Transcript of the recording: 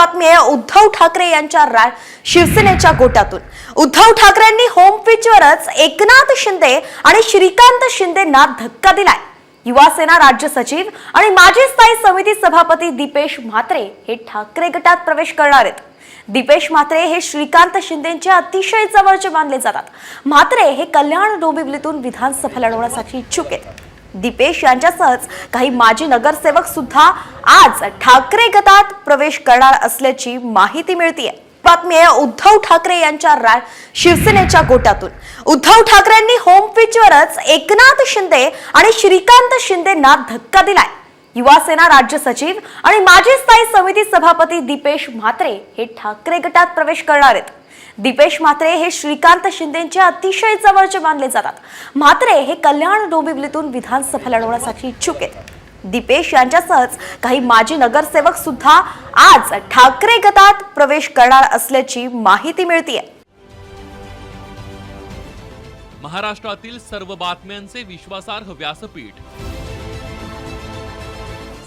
बातमी आहे उद्धव ठाकरे यांच्या शिवसेनेच्या गोटातून उद्धव ठाकरेंनी होम पिचवरच एकनाथ शिंदे आणि श्रीकांत शिंदेना धक्का दिलाय. युवासेना राज्य सचिव आणि माजी स्थायी समिती सभापती दीपेश म्हात्रे हे ठाकरे गटात प्रवेश करणार आहेत. दीपेश म्हात्रे हे श्रीकांत शिंदेच्या अतिशय जवळचे मानले जातात. म्हात्रे हे कल्याण डोंबिवलीतून विधानसभा लढवण्यासाठी इच्छुक आहेत. दीपेश यांच्यासहच काही माजी नगरसेवक सुद्धा आज ठाकरे गटात प्रवेश करणार असल्याची माहिती मिळतीये. बातमी आहे उद्धव ठाकरे यांच्या रा- शिवसेनेच्या गोटातून. उद्धव ठाकरेंनी होम पिचवरच एकनाथ शिंदे आणि श्रीकांत शिंदेना धक्का दिलाय. युवासेना राज्य सचिव आणि माजी स्थायी समिती सभापती दीपेश म्हात्रे हे ठाकरे गटात प्रवेश करणार आहेत. दीपेश म्हात्रे हे श्रीकांत शिंदेच्या अतिशय जवळचे मानले जातात. म्हात्रे हे कल्याण डोंबिवलीतून विधानसभा लढवण्यासाठी इच्छुक आहेत. दीपेश यांच्यासहच काही माजी नगरसेवक सुद्धा आज ठाकरे गटात प्रवेश करणार असल्याची माहिती मिळतीये. महाराष्ट्रातील सर्व बातम्यांचे विश्वासार्ह व्यासपीठ.